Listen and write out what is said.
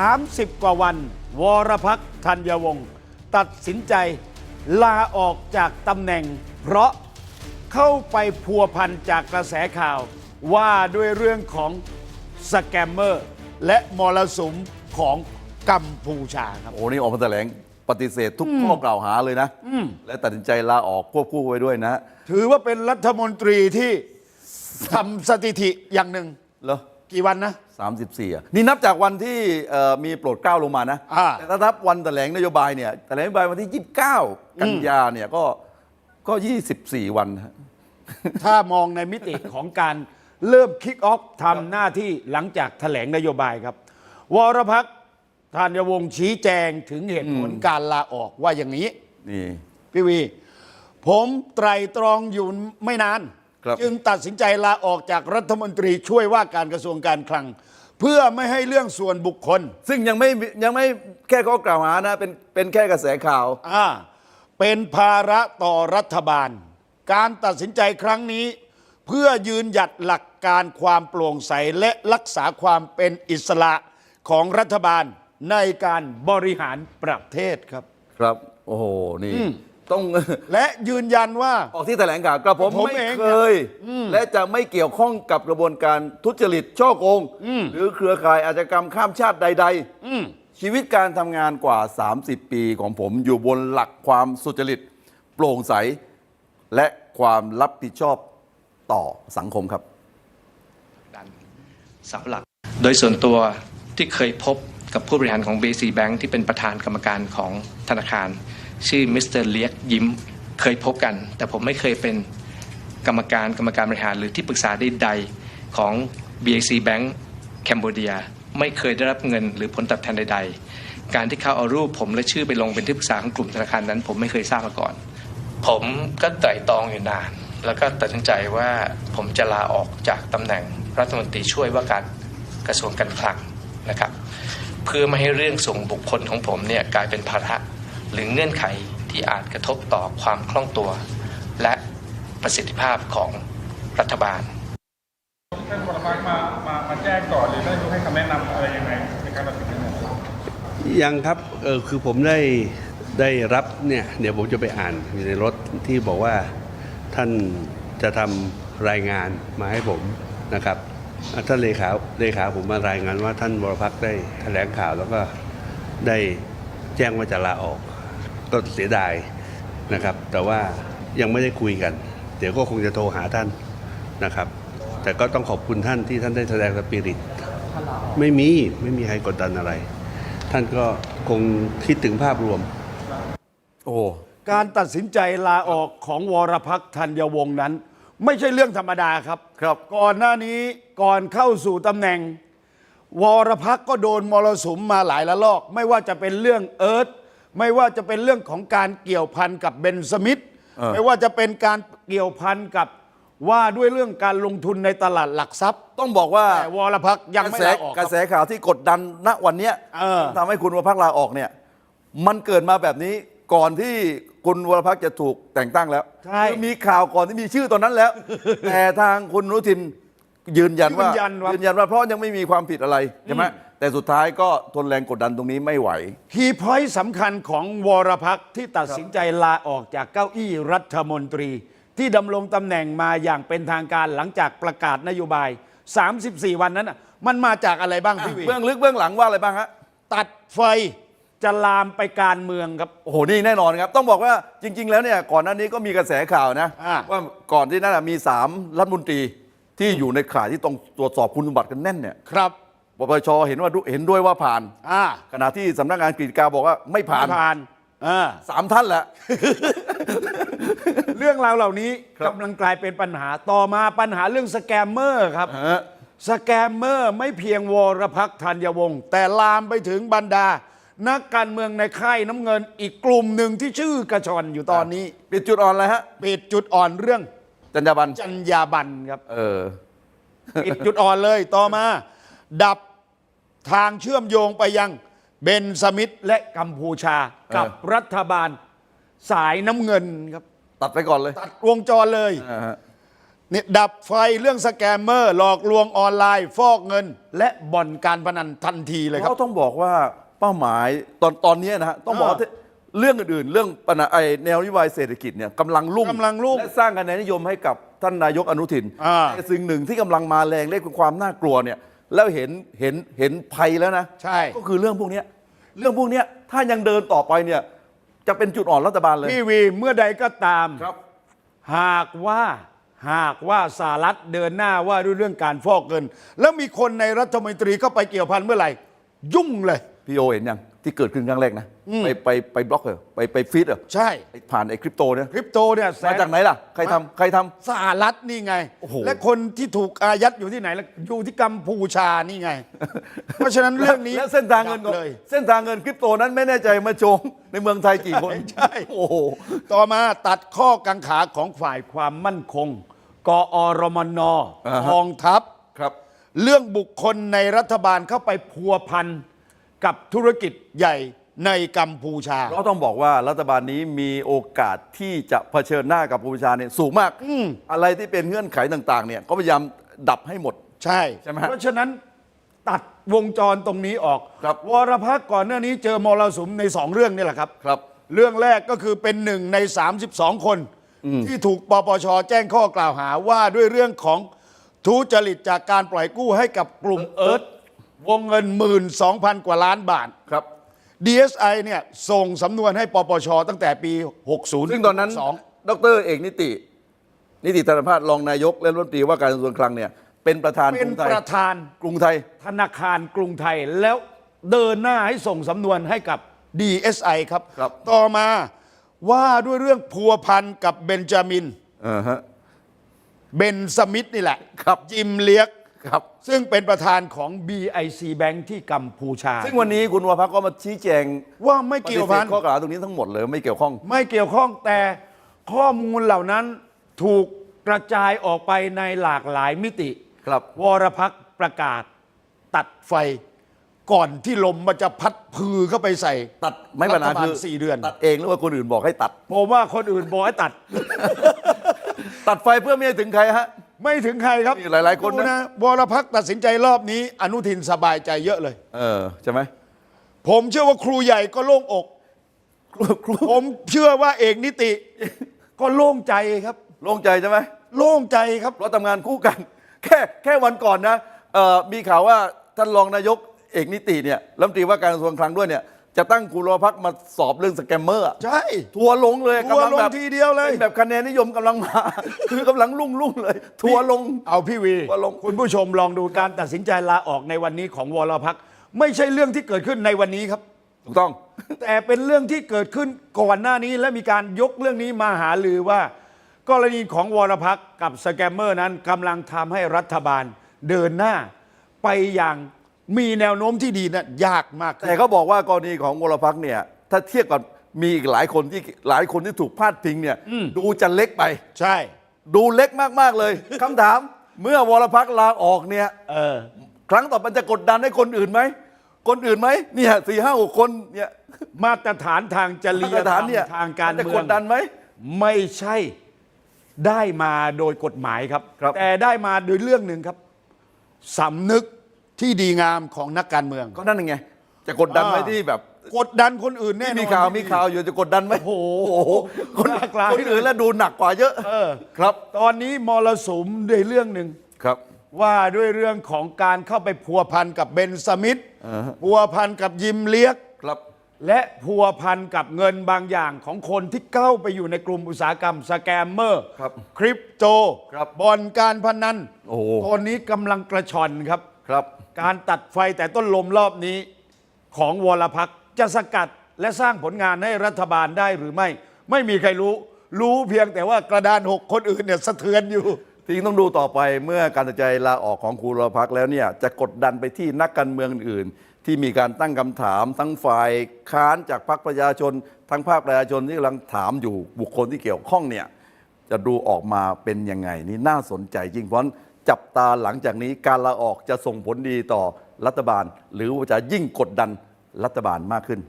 30 กว่าวัน วรพักษ์ธัญวงศ์ตัดสินใจลาออกจากตำแหน่ง เพราะเข้าไปพัวพันจากกระแสข่าว ว่าด้วยเรื่องของสแกมเมอร์ และมรสุมของกัมพูชาครับ โอ้นี่ออกมาแถลงปฏิเสธทุกข้อกล่าวหาเลยนะ และตัดสินใจลาออกควบคู่ไว้ด้วยนะ ถือว่าเป็นรัฐมนตรีที่ทำสถิติอย่างหนึ่งเหรอ กี่วันนะ 34อะนี่นับจากวันที่เอ่อมีโปรดเกล้าลงมานะ อ่า แต่ถ้านับวันแถลงนโยบายเนี่ยแถลงนโยบายวันที่ 29 กันยาเนี่ยก็ก็ 24 วันนะฮะ ถ้ามองในมิติของการเริ่มคิกออฟทำหน้าที่หลังจากแถลงนโยบายครับ วรพักษ์ธัญวงศ์ชี้แจงถึงเหตุผลการลาออกว่าอย่างนี้ นี่ พี่วี ผมไตรตรองอยู่ไม่นานครับ จึงตัดสินใจลาออกจากรัฐมนตรีช่วยว่าการกระทรวงการคลัง เพื่อไม่ให้เรื่องส่วนบุคคล ซึ่งยังไม่ยังไม่แค่ข้อกล่าวหานะเป็นเป็นแค่กระแสข่าวอ่าเป็นภาระต่อรัฐบาล การตัดสินใจครั้งนี้ เพื่อยืนหยัดหลักการความโปร่งใสและรักษาความเป็นอิสระของรัฐบาลในการบริหารประเทศครับ ครับ โอ้โห นี่ ต้องและยืนยันว่า ออกที่แถลงข่าวกระผมผมไม่เองเคย และจะไม่เกี่ยวข้องกับกระบวนการทุจริตช่อโกง หรือเครือข่ายอาชญากรรมข้ามชาติใด ๆ ชีวิตการทำงานกว่า 30 ปีของผมอยู่บนหลักความสุจริต โปร่งใส และความรับผิดชอบต่อสังคมครับ ดันเสาหลัก โดยส่วนตัวที่เคยพบกับผู้บริหารของ BC Bank ที่เป็นประธานกรรมการของธนาคาร ชื่อมิสเตอร์เลียกยิ้มเคยพบกัน แต่ผมไม่เคยเป็นกรรมการกรรมการบริหารหรือที่ปรึกษาใดๆของ BAC Bank แคนเบเดียไม่เคยได้รับเงินหรือผลตอบแทนใด ๆ การที่เขาเอารูปผมและชื่อไปลงเป็นที่ปรึกษาของกลุ่มธนาคารนั้น ผมไม่เคยทราบมาก่อน ผมก็ไตร่ตรองอยู่นาน แล้วก็ตัดสินใจว่าผมจะลาออกจากตำแหน่งรัฐมนตรีช่วยว่าการกระทรวงการคลังนะครับ เพื่อไม่ให้เรื่องส่งบุคคลของผมเนี่ยกลายเป็นภาระ หรือเงื่อนไขที่อาจกระทบต่อความคล่องตัว และประสิทธิภาพของรัฐบาลท่านวรพักมามามาแจ้งก่อนหรือได้ให้คำแนะนำอะไรยังไงในการตัดสินใจยังครับเออคือผมได้ได้รับเนี่ยเดี๋ยวผมจะไปอ่านอยู่ในรถที่บอกว่าท่านจะทำรายงานมาให้ผมนะครับท่านเลขาเลขาผมมารายงานว่าท่านวรพักได้แถลงข่าวแล้วก็ได้แจ้งว่าจะลาออก ก็เสียดายนะครับ แต่ว่ายังไม่ได้คุยกัน เดี๋ยวก็คงจะโทรหาท่านนะครับ แต่ก็ต้องขอบคุณท่านที่ท่านได้แสดงสปิริตไม่มีไม่มีใครกดดันอะไร ท่านก็คงคิดถึงภาพรวม โอ้การตัดสินใจลาออกของวรพักษ์ธัญวงศ์นั้น ไม่ใช่เรื่องธรรมดาครับ ครับ ก่อนหน้านี้ก่อนเข้าสู่ตำแหน่ง วรพักษ์ก็โดนมรสุมมาหลายละลอก ไม่ว่าจะเป็นเรื่องเอิร์ธ ไม่ว่าจะเป็นเรื่องของการเกี่ยวพันกับเบนสมิธเออไม่ว่าจะเป็นการเกี่ยวพันกับว่าด้วยเรื่องการลงทุนในตลาดหลักทรัพย์ ต้องบอกว่าแต่วรพักษ์ยังกระไม่แสลาออกคกรัระบแสข่าวที่กดดันณวันเนี้ยเออ ทำให้คุณวรพักษ์ลาออกเนี่ย มันเกิดมาแบบนี้ก่อนที่คุณวรพักษ์จะถูกแต่งตั้งแล้วใช่คือมีข่าวก่อนที่มีชื่อตอนนั้นแล้ว แต่ทางคุณอนุทินยืนยันว่ายืนยันว่ายืนยันว่าเพราะยังไม่มีความผิดอะไรใช่ไหม แต่สุดท้ายก็ทนแรงกดดันตรงนี้ไม่ไหว คีย์พอยต์สำคัญของวรพักษ์ที่ตัดสินใจลาออกจากเก้าอี้รัฐมนตรี ที่ดำรงตำแหน่งมาอย่างเป็นทางการหลังจากประกาศนโยบาย 34 วันนั้นน่ะมันมาจากอะไรบ้างพี่วีเบื้องลึกเบื้องหลังว่าอะไรบ้างฮะตัดไฟจะลามไปการเมืองครับ โอ้โหนี่แน่นอนครับ ต้องบอกว่าจริง ๆ แล้วเนี่ยก่อนหน้านี้ก็มีกระแสข่าวนะ อ่า ว่าก่อนที่นั่นนะมี 3 รัฐมนตรีที่อยู่ในข่ายที่ต้องตรวจสอบคุณสมบัติกันแน่นเนี่ย ครับ ปปชเห็นว่าเห็นด้วยว่าผ่าน อ่าขณะที่สำนักงานกฤษฎีกาบอกว่าไม่ผ่านผ่านอ่า สามท่านแหละ เรื่องราวเหล่านี้ครับ กำลังกลายเป็นปัญหาต่อมาปัญหาเรื่องสแกมเมอร์ครับ ฮะ สแกมเมอร์ไม่เพียงวรพักษ์ธัญวงศ์แต่ลามไปถึงบรรดา นักการเมืองในค่ายน้ำเงินอีกกลุ่มหนึ่งที่ชื่อกระชอนอยู่ตอนนี้ปิดจุดอ่อนเลยฮะ ปิดจุดอ่อนเรื่องจัญญาบันจัญญาบันครับ เออ ปิดจุดอ่อนเลยต่อมา ดับทางเชื่อมโยงไปยังเบนสมิธและกัมพูชากับเออรัฐบาลสายน้ำเงินครับ ตัดไปก่อนเลยตัดวงจรเลยอ่าฮะนี่ดับไฟเรื่องสแกมเมอร์ หลอกลวงออนไลน์ ฟอกเงิน และบ่อนการพนันทันทีเลยครับเขาต้องบอกว่าเป้าหมายตอนตอนนี้นะฮะต้องบอกว่าอ่าเรื่องอื่นๆ เรื่องปัญหาไอแนวนโยบายเศรษฐกิจเนี่ยกำลังรุ่งกำลังรุ่งและสร้างคะแนนนิยมให้กับท่านนายกอนุทินอ่า แต่สิ่งหนึ่งที่กำลังมาแรงเรียกว่าความน่ากลัวเนี่ย แล้วเห็นเห็นเห็นภัยแล้วนะใช่ ก็คือเรื่องพวกเนี้ยเรื่องพวกเนี้ยถ้ายังเดินต่อไปเนี่ยจะเป็นจุดอ่อนรัฐบาลเลยพี่วีเมื่อใดก็ตาม ครับ หากว่าหากว่าสหรัฐเดินหน้าว่าด้วยเรื่องการฟอกเงิน แล้วมีคนในรัฐมนตรีเข้าไปเกี่ยวพันเมื่อไหร่ ยุ่งเลย พี่โอเห็นยังที่เกิดขึ้นครั้งแรกนะไปไปไปบล็อกเหรอไปไปฟีดเหรอใช่ไอ้ผ่านไอ้คริปโตเนี่ยคริปโตเนี่ยแสมานจากไหนล่ะ ใครทำใครทำ สหรัฐนี่ไง โอ้โห และคนที่ถูกอายัดอยู่ที่ไหนล่ะอยู่ที่กัมพูชานี่ไง เพราะฉะนั้นเรื่องนี้แล้วเส้นทางเงินดับเลย เส้นทางเงินคริปโตนั้นไม่แน่ใจมาโจงในเมืองไทยกี่คนใช่ โอ้โห ต่อมาตัดข้อกังขาของฝ่ายความมั่นคง กอรมนอ่าฮะ กองทัพ ครับ เรื่องบุคคลในรัฐบาลเข้าไปพัวพัน กับธุรกิจใหญ่ในกัมพูชาเราต้องบอกว่ารัฐบาลนี้มีโอกาสที่จะเผชิญหน้ากับกัมพูชาเนี่ยสูงมากอะไรที่เป็นเงื่อนไขต่างๆ เนี่ยก็พยายามดับให้หมด ใช่ใช่ไหมฮะเพราะฉะนั้นตัดวงจรตรงนี้ออกครับ วรพักก่อนหน้านี้เจอมรสุมในสองเรื่องนี่แหละครับ ครับ เรื่องแรกก็คือเป็นหนึ่งใน 32 คน ที่ถูกปปชแจ้งข้อกล่าวหาว่าด้วยเรื่องของทุจริตจากการปล่อยกู้ให้กับกลุ่มเอิร์ธ วงเงิน 12,000 กว่าล้านบาท ครับ DSI เนี่ยส่งสำนวนให้ปปช ตั้งแต่ปี 60ซึ่งตอนนั้น2ดรเอกนิติ นิติธนภาสรองนายกและรัฐมนตรีว่าการกระทรวงคลังเนี่ยเป็นประธานเป็กนรุงไทยประธานกรุงไทย ธนาคารกรุงไทยแล้วเดินหน้าให้ส่งสำนวนให้กับ DSI ครับ ครับ ต่อมาว่าด้วยเรื่องพัวพันกับเบนจามิน อ่าฮะ เบนสมิธนี่แหละครับ จิมเลียก ครับ ซึ่งเป็นประธานของ BIC Bank ที่กัมพูชา ซึ่งวันนี้คุณวรพักก็มาชี้แจงว่าไม่ปฏิเกี่ยวเสพัธนข้อกล่าวหาตรงนี้ทั้งหมดเลยไม่เกี่ยวข้อง ไม่เกี่ยวข้องแต่ข้อมูลเหล่านั้นถูกกระจายออกไปในหลากหลายมิติ ครับ วรพักประกาศตัดไฟ ก่อนที่ลมมันจะพัดพือเข้าไปใส่ ตัดไม่ปัญหารัฐบาลคือสี่เดือน ตัดเองหรือว่าคนอื่นบอกให้ตัด ผมว่าคนอื่นบอกให้ตัด ตัดไฟเพื่อไม่ให้ถึงใครฮะ ไม่ถึงใครครับมีหลายๆคนนะ ดูวรพักตัดสินใจรอบนี้ อนุทินสบายใจเยอะเลย เออใช่ไหมผมเชื่อว่าครูใหญ่ก็โล่งอก ครูครูผมเชื่อว่าเอกนิติ ก็โล่งใจครับ โล่งใจใช่ไหมโล่งใจครับ เพราะทำงานคู่กัน แค่แค่วันก่อนนะเอ่อมีข่าวว่าท่านรองนายกเอกนิติเนี่ยรัฐมนตรีว่าการกระทรวงคลังด้วยเนี่ย จะตั้งคุณรพักมาสอบเรื่องสแกมเมอร์อะใช่ ทัวร์ลงเลยทัวร์กำลังแบบลงทีเดียวเลย ป็นแบบคะแนนนิยมกำลังมา คือกำลังรุ่งรุ่งเลย ทัวร์ลง เอาพี่วี ว่าลง คุณผู้ชมลองดูการตัดสินใจลาออกในวันนี้ของวรพักไม่ใช่เรื่องที่เกิดขึ้นในวันนี้ครับ ถูกต้อง แต่เป็นเรื่องที่เกิดขึ้นก่อนหน้านี้และมีการยกเรื่องนี้มาหาลือว่า กรณีของวรพักกับสแกมเมอร์นั้นกำลังทำให้รัฐบาลเดินหน้า ไปอย่าง มีแนวโน้มที่ดีนะยากมากขึ้น แต่เขาบอกว่ากรณีของวรพักเนี่ย ถ้าเทียบกับมีอีกหลายคนที่หลายคนที่ถูกพาดพิงเนี่ยดูจะเล็กไป ใช่ ดูเล็กมากๆเลย คำถาม เมื่อวรพักลาออกเนี่ย เออ ครั้งต่อไปจะกดดันให้คนอื่นไหม คนอื่นไหมเนี่ยสี่ห้าหกคนเนี่ยมาตรฐานทางจริมายตรธรฐารนมเนี่ยทางการจะเมืกองดดันไหม ไม่ใช่ได้มาโดยกฎหมายครับ ครับ แต่ได้มาโดยเรื่องหนึ่งครับสำนึก ที่ดีงามของนักการเมือง ก็นั่นไง จะกดดันไหมอ่าที่แบบกดดันคนอื่นแน่นอนมีข่าวมีข่าวอยู่จะกดดันไหมโอ้โหคนหลากหลายคนอื่นแล้วดูหนักกว่าเยอะเออครับ ตอนนี้มรสุมด้วยเรื่องหนึ่งครับ ว่าด้วยเรื่องของการเข้าไปพัวพันกับเบนสมิธอ่าฮะพัวพันกับยิมเลียกครับ และพัวพันกับเงินบางอย่างของคนที่เข้าไปอยู่ในกลุ่มอุตสาหกรรมสแกมเมอร์ครับคริปโตครับบ่อนการพนันโอ้โหตอนนี้กำลังกระชอนครับ ครับการตัดไฟแต่ต้นลมรอบนี้ของวรพักจะสกัดและสร้างผลงานให้รัฐบาลได้หรือไม่ ไม่มีใครรู้ รู้เพียงแต่ว่ากระดานหกคนอื่นเนี่ยสะเทือนอยู่ ที่ต้องดูต่อไปเมื่อการตัดสินใจลาออกของครูรพักแล้วเนี่ยจะกดดันไปที่นักการเมืองอื่น ที่มีการตั้งคำถามทั้งฝ่ายค้านจากพรรคประชาชน ทั้งภาคประชาชนที่กำลังถามอยู่บุคคลที่เกี่ยวข้องเนี่ยจะดูออกมาเป็นยังไงนี่น่าสนใจจริงเพราะฉะนั้น จับตาหลังจากนี้การลาออกจะส่งผลดีต่อรัฐบาล หรือว่าจะยิ่งกดดันรัฐบาลมากขึ้น